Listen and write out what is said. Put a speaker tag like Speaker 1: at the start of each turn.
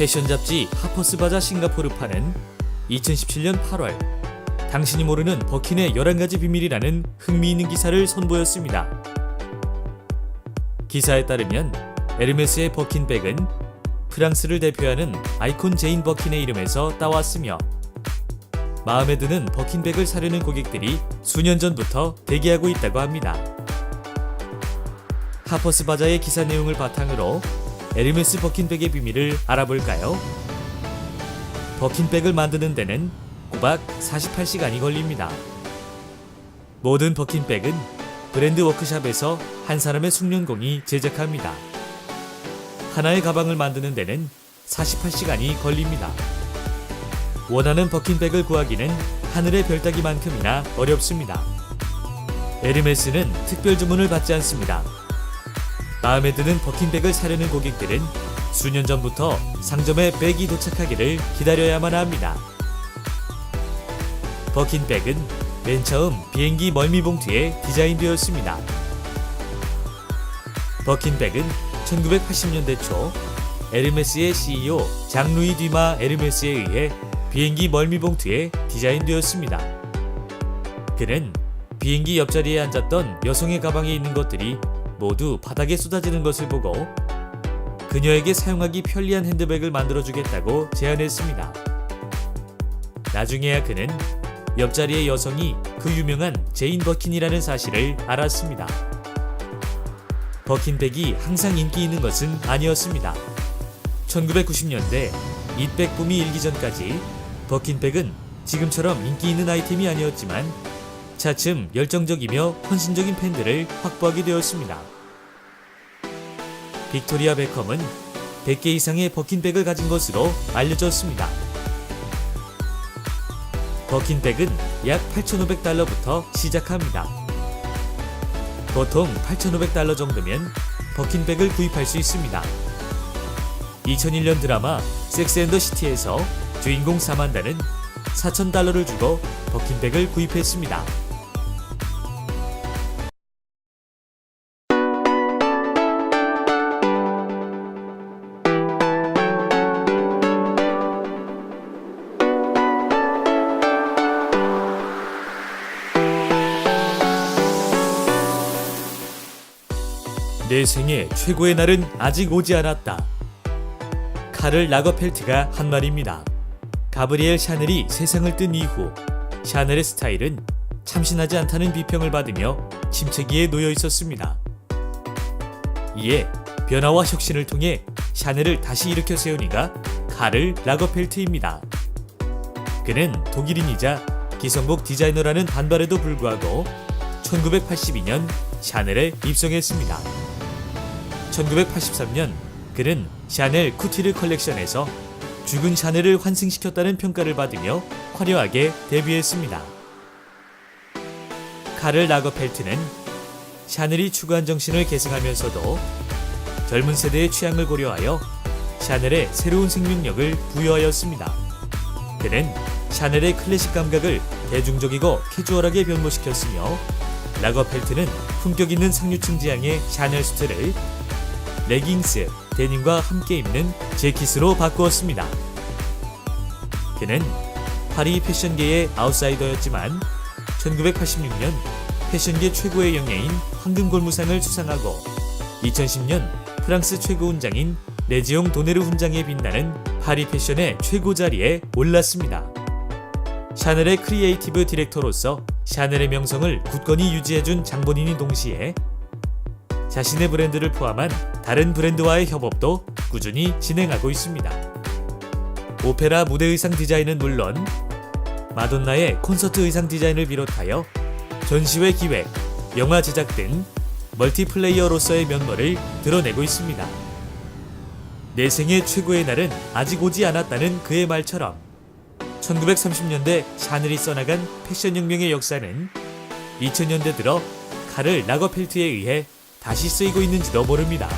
Speaker 1: 패션 잡지 하퍼스 바자 싱가포르파는 2017년 8월 당신이 모르는 버킨의 11가지 비밀이라는 흥미있는 기사를 선보였습니다. 기사에 따르면 에르메스의 버킨백은 프랑스를 대표하는 아이콘 제인 버킨의 이름에서 따왔으며 마음에 드는 버킨백을 사려는 고객들이 수년 전부터 대기하고 있다고 합니다. 하퍼스 바자의 기사 내용을 바탕으로 에르메스 버킨백의 비밀을 알아볼까요? 버킨백을 만드는 데는 꼬박 48시간이 걸립니다. 모든 버킨백은 브랜드 워크샵에서 한 사람의 숙련공이 제작합니다. 하나의 가방을 만드는 데는 48시간이 걸립니다. 원하는 버킨백을 구하기는 하늘의 별 따기만큼이나 어렵습니다. 에르메스는 특별 주문을 받지 않습니다. 마음에 드는 버킨백을 사려는 고객들은 수년 전부터 상점에 백이 도착하기를 기다려야만 합니다. 버킨백은 맨 처음 비행기 멀미 봉투에 디자인되었습니다. 버킨백은 1980년대 초 에르메스의 CEO 장루이 뒤마 에르메스에 의해 비행기 멀미 봉투에 디자인되었습니다. 그는 비행기 옆자리에 앉았던 여성의 가방에 있는 것들이 모두 바닥에 쏟아지는 것을 보고 그녀에게 사용하기 편리한 핸드백을 만들어주겠다고 제안했습니다. 나중에야 그는 옆자리의 여성이 그 유명한 제인 버킨이라는 사실을 알았습니다. 버킨백이 항상 인기 있는 것은 아니었습니다. 1990년대 잇백 붐이 일기 전까지 버킨백은 지금처럼 인기 있는 아이템이 아니었지만 차츰 열정적이며 헌신적인 팬들을 확보하게 되었습니다. 빅토리아 베컴은 100개 이상의 버킨백을 가진 것으로 알려졌습니다. 버킨백은 약 8,500달러부터 시작합니다. 보통 8,500달러 정도면 버킨백을 구입할 수 있습니다. 2001년 드라마 섹스 앤더 시티에서 주인공 사만다는 4,000달러를 주고 버킨백을 구입했습니다. 내 생애 최고의 날은 아직 오지 않았다. 카를 라거펠트가 한 말입니다. 가브리엘 샤넬이 세상을 뜬 이후 샤넬의 스타일은 참신하지 않다는 비평을 받으며 침체기에 놓여 있었습니다. 이에 변화와 혁신을 통해 샤넬을 다시 일으켜 세운 이가 카를 라거펠트입니다. 그는 독일인이자 기성복 디자이너라는 반발에도 불구하고 1982년 샤넬에 입성했습니다. 1983년 그는 샤넬 쿠티르 컬렉션에서 죽은 샤넬을 환승시켰다는 평가를 받으며 화려하게 데뷔했습니다. 카를 라거펠트는 샤넬이 추구한 정신을 계승하면서도 젊은 세대의 취향을 고려하여 샤넬의 새로운 생명력을 부여하였습니다. 그는 샤넬의 클래식 감각을 대중적이고 캐주얼하게 변모시켰으며 라거펠트는 품격 있는 상류층 지향의 샤넬 수트를 레깅스, 데님과 함께 입는 재킷으로 바꾸었습니다. 그는 파리 패션계의 아웃사이더였지만 1986년 패션계 최고의 영예인 황금골무상을 수상하고 2010년 프랑스 최고 훈장인 레지옹 도네르 훈장에 빛나는 파리 패션의 최고 자리에 올랐습니다. 샤넬의 크리에이티브 디렉터로서 샤넬의 명성을 굳건히 유지해준 장본인인 동시에 자신의 브랜드를 포함한 다른 브랜드와의 협업도 꾸준히 진행하고 있습니다. 오페라 무대 의상 디자인은 물론 마돈나의 콘서트 의상 디자인을 비롯하여 전시회 기획, 영화 제작 등 멀티플레이어로서의 면모를 드러내고 있습니다. 내 생애 최고의 날은 아직 오지 않았다는 그의 말처럼 1930년대 샤넬이 써나간 패션 혁명의 역사는 2000년대 들어 카를 라거펠트에 의해 다시 쓰이고 있는지도 모릅니다.